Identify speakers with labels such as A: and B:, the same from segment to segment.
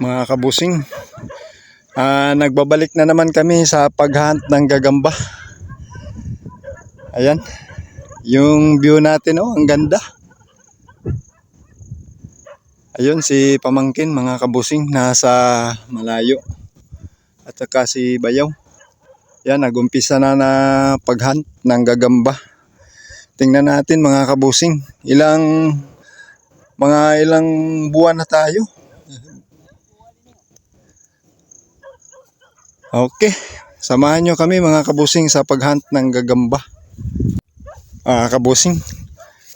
A: mga kabusing. Ah, nagbabalik na naman kami sa paghunt ng gagamba. Ayan. Yung view natin oh, ang ganda. Ayun si Pamangkin mga kabusing nasa malayo. At saka si Bayaw. Yan, nagumpisa na na paghunt ng gagamba. Tingnan natin mga kabusing, ilang mga ilang buwan na tayo. Okay, samahan nyo kami mga kabusing sa paghunt ng gagamba. Ah, kabusing,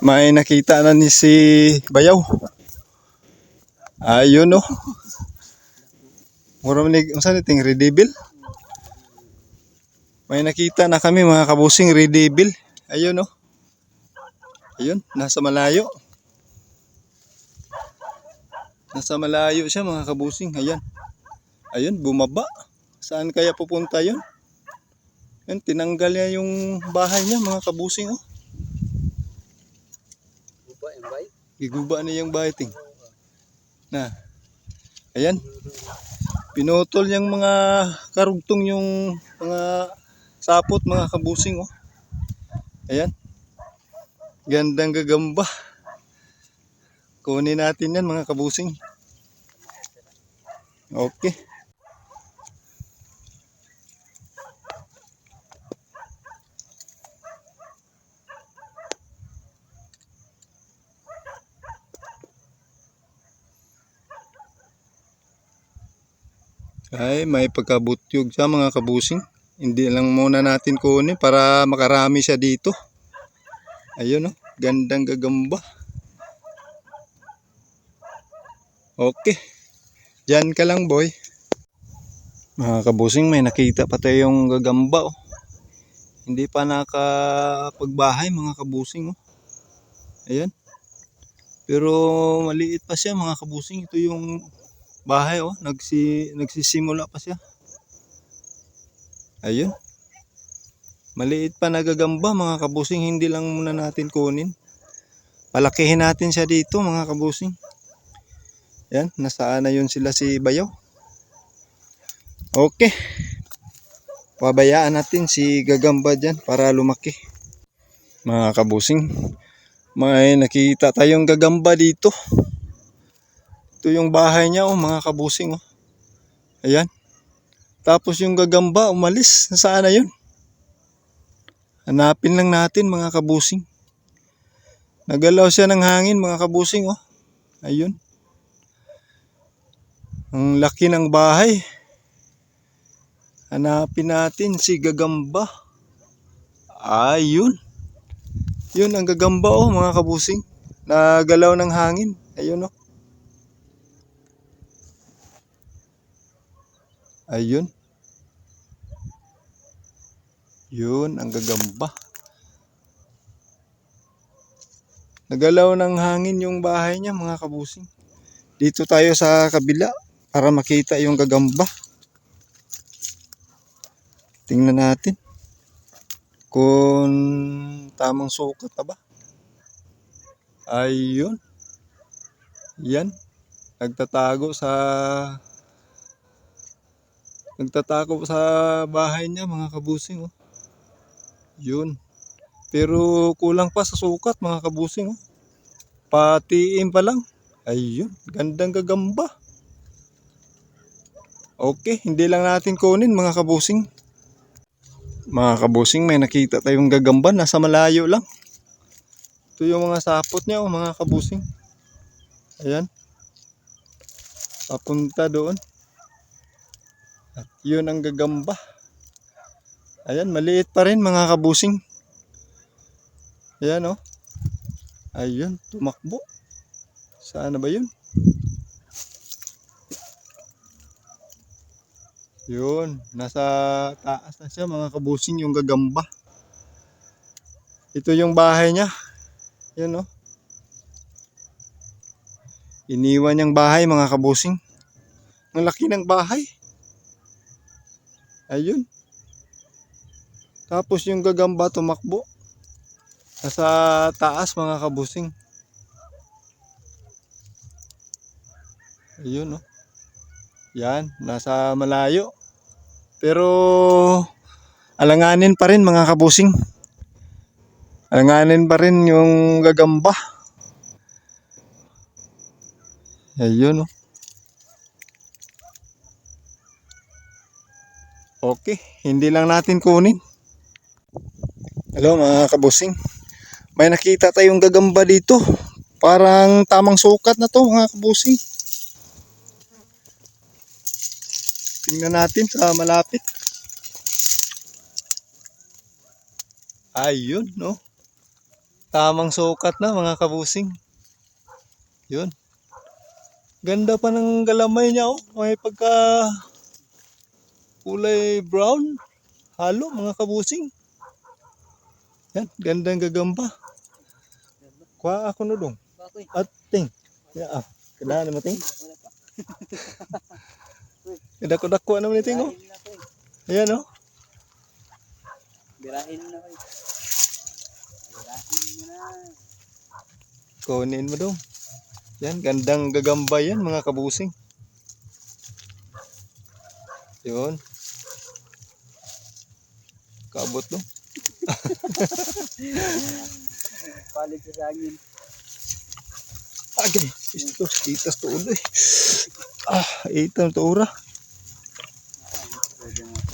A: may nakita na ni si Bayaw. Ayun oh. Mura man ni unsa ni ting? May nakita na kami mga kabusing redevil. Ayun oh. Ayun, nasa malayo. Nasa malayo siya mga kabusing. Ayan. Ayun, bumaba. Saan kaya pupunta yun? Yan, tinanggal niya yung bahay niya mga kabusing oh.
B: Guba yung.
A: Giguba na yung bahay ting. Na. Ayan. Pinutol yung mga karugtong yung mga sapot mga kabusing oh. Ayan. Gandang gagamba. Kunin natin yan mga kabusing. Okay. Ay, may pagkabutyog siya mga kabusing. Hindi lang muna natin kunin para makarami siya dito. Ayun oh, gandang gagamba. Okay. Diyan ka lang boy. Mga kabusing, may nakita pa tayong gagamba oh. Hindi pa nakapagbahay mga kabusing oh. Ayan. Pero maliit pa siya mga kabusing. Ito yung bahay oh. Nagsi, nagsisimula pa siya. Ayun. Maliit pa nagagamba mga kabusing. Hindi lang muna natin kunin. Palakihin natin siya dito mga kabusing. Yan. Nasaan na yun sila si Bayaw. Okay. Pabayaan natin si Gagamba dyan para lumaki. Mga kabusing. May nakita tayong gagamba dito. Ito yung bahay niya oh mga kabusing oh. Ayan. Tapos yung gagamba umalis. Nasaan na yun? Hanapin lang natin mga kabusing. Nagalaw siya ng hangin mga kabusing oh. Ayun. Ang laki ng bahay. Hanapin natin si gagamba. Ayun. Yun ang gagamba oh mga kabusing. Nagalaw ng hangin. Ayun oh. Ayun. Yun, ang gagamba. Nagalaw ng hangin yung bahay niya mga kabusing. Dito tayo sa kabila para makita yung gagamba. Tingnan natin kung tamang sukat na ba. Ayun. Yan. Nagtatago sa Nagtatago sa bahay niya mga kabusing oh. Yun. Pero kulang pa sa sukat mga kabusing oh. Patiin pa lang. Ayun, gandang gagamba. Okay, hindi lang natin kunin mga kabusing. Mga kabusing, may nakita tayong gagamba nasa malayo lang. Ito yung mga sapot niya oh, mga kabusing. Ayan. Papunta doon. At yun ang gagamba. Ayan, maliit pa rin mga kabusing. Ayan oh. Ayun, tumakbo. Saan ba yun? Yun, nasa taas na siya mga kabusing yung gagamba. Ito yung bahay niya. Yun oh. Iniwan niyang bahay mga kabusing. Ang laki ng bahay. Ayun. Tapos yung gagamba tumakbo. Nasa taas mga kabusing. Ayun oh. Yan, nasa malayo. Pero alanganin pa rin mga kabusing. Alanganin pa rin yung gagamba. Ayun oh. Okay, hindi lang natin kunin. Hello mga kabusing. May nakita tayong gagamba dito. Parang tamang sukat na to mga kabusing. Tingnan natin sa malapit. Ayun, no? Tamang sukat na mga kabusing. Yun. Ganda pa ng galamay niya, oh. May pagka kulay brown. Halo, mga kabusing. Yan, gandang gagamba. Kuha ako no dong. At ting. Ya, ah. Kailangan naman ting. Dako-dako naman ni ting, oh.
B: Ko.
A: Ayan, oh.
B: Birahin na ko. Birahin mo na.
A: Kunin mo dong. Yan, gandang gagamba yan, mga kabusing. Yun. Kabot dong.
B: Palit sa sagin.
A: Agay, ito, itas to ulo eh. Ah, itam to ura.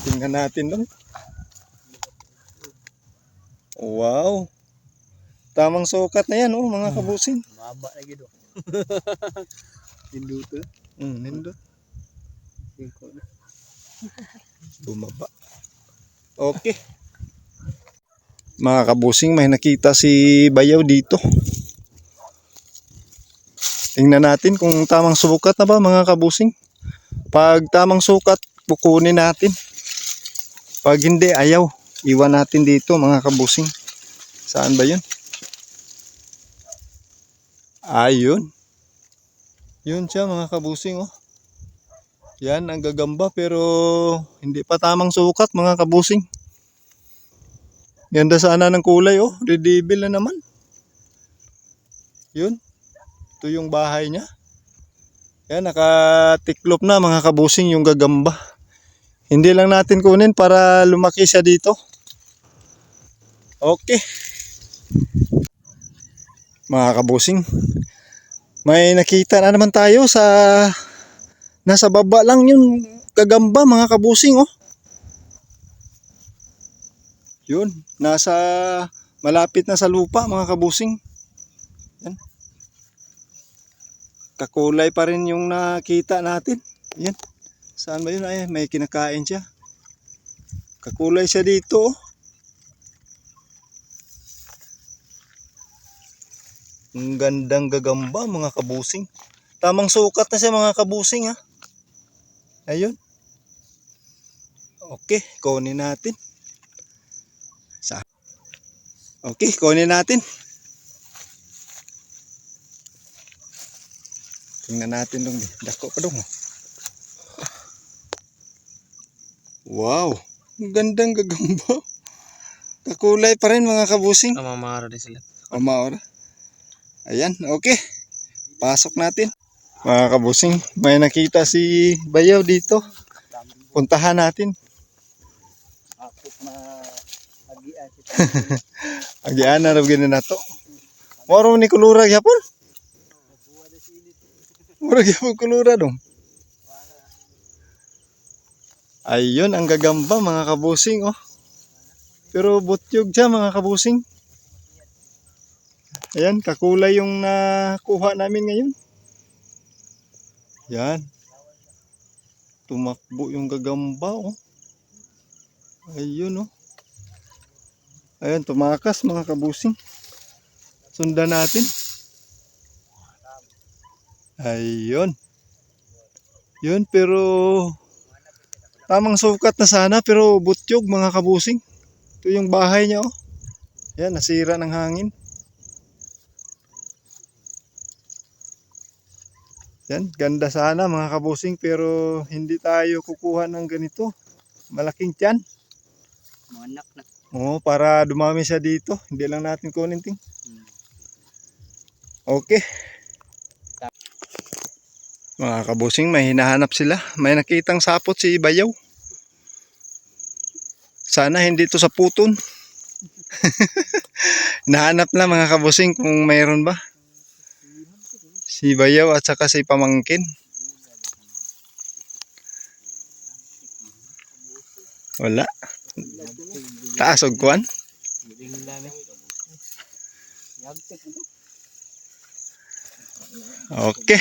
A: Tingnan natin lang. Wow. Tamang sukat na yan, oh, mga kabusing.
B: Maba na gido.
A: Mm, nindot.
B: Singko na.
A: Bumaba. Okay. Mga kabusing, may nakita si Bayaw dito. Tingnan natin kung tamang sukat na ba mga kabusing. Pag tamang sukat, kukunin natin. Pag hindi, ayaw. Iwan natin dito mga kabusing. Saan ba yun? Ayun. Yun siya mga kabusing oh. Yan ang gagamba pero hindi pa tamang sukat mga kabusing. Ganda sana ng kulay oh. Redevil na naman. Yun. Ito yung bahay niya. Yan nakatiklop na mga kabusing yung gagamba. Hindi lang natin kunin para lumaki siya dito. Okay. Mga kabusing. May nakita na naman tayo sa Nasa baba lang yung gagamba mga kabusing oh. Yun, nasa malapit na sa lupa mga kabusing. Yan. Kakulay pa rin yung nakita natin. Yan. Saan ba yun? Ay, may kinakain siya. Kakulay siya dito oh. Ang gandang gagamba mga kabusing. Tamang sukat na siya mga kabusing ha. Ayun. Okay, kunin natin. Sa Okay, kunin natin. Tingnan natin dong. Dako pa dong. oh. Wow, ang gandang gagamba. Kakulay pa rin mga kabusing.
B: Namamara din sila.
A: O maora. Ayan, okay. Pasok natin. Mga kabusing, may nakita si Bayaw dito. Puntahan natin.
B: Agian
A: na raw na to. Moro ni kulura gyapon. Moro gyapon kulura dong. Ayun ang gagamba mga kabusing oh. Pero butyog siya mga kabusing. Ayan, kakulay yung nakuha namin ngayon. Yan. Tumakbo yung gagamba oh. Ayun oh. Ayan, tumakas mga kabusing. Sundan natin. Ayun. Yun, pero tamang sukat na sana pero butyog mga kabusing. Ito yung bahay niya oh. Yan, nasira ng hangin. Yan, ganda sana mga kabusing pero hindi tayo kukuha ng ganito. Malaking tiyan.
B: Mga anak na.
A: Oo, para dumami siya dito. Hindi lang natin kunin ting. Okay. Mga kabusing, may hinahanap sila. May nakitang sapot si Bayaw. Sana hindi to sa puton. Hinahanap na mga kabusing kung mayroon ba. Si Bayaw at saka si Pamangkin. Wala. Taas og kuan. Okay.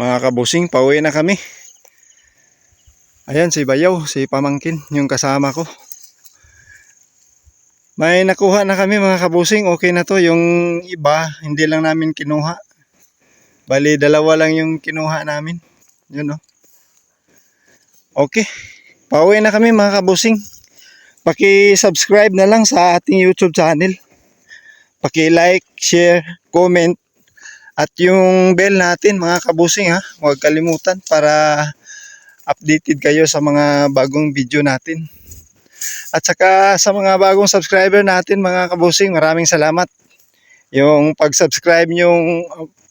A: Mga kabusing, pauwi na kami. Ayan si Bayaw, si Pamangkin, yung kasama ko. May nakuha na kami mga kabusing, okay na to. Yung iba, hindi lang namin kinuha. Bali, dalawa lang yung kinuha namin. Yun no. Okay. Pauwi na kami mga kabusing. Paki-subscribe na lang sa ating YouTube channel. Paki-like, share, comment at yung bell natin mga kabusing ha. Huwag kalimutan para updated kayo sa mga bagong video natin. At saka sa mga bagong subscriber natin mga kabusing, maraming salamat. Yung pag-subscribe nyo,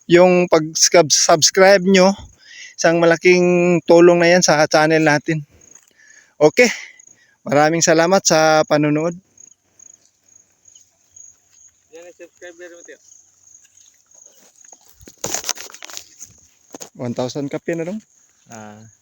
A: yung pag-subscribe nyo, isang malaking tulong na yan sa channel natin. Okay, maraming salamat sa panonood.
B: Yan ang subscriber mo, Teo.
A: 1,000 kape na dong.
B: Ah.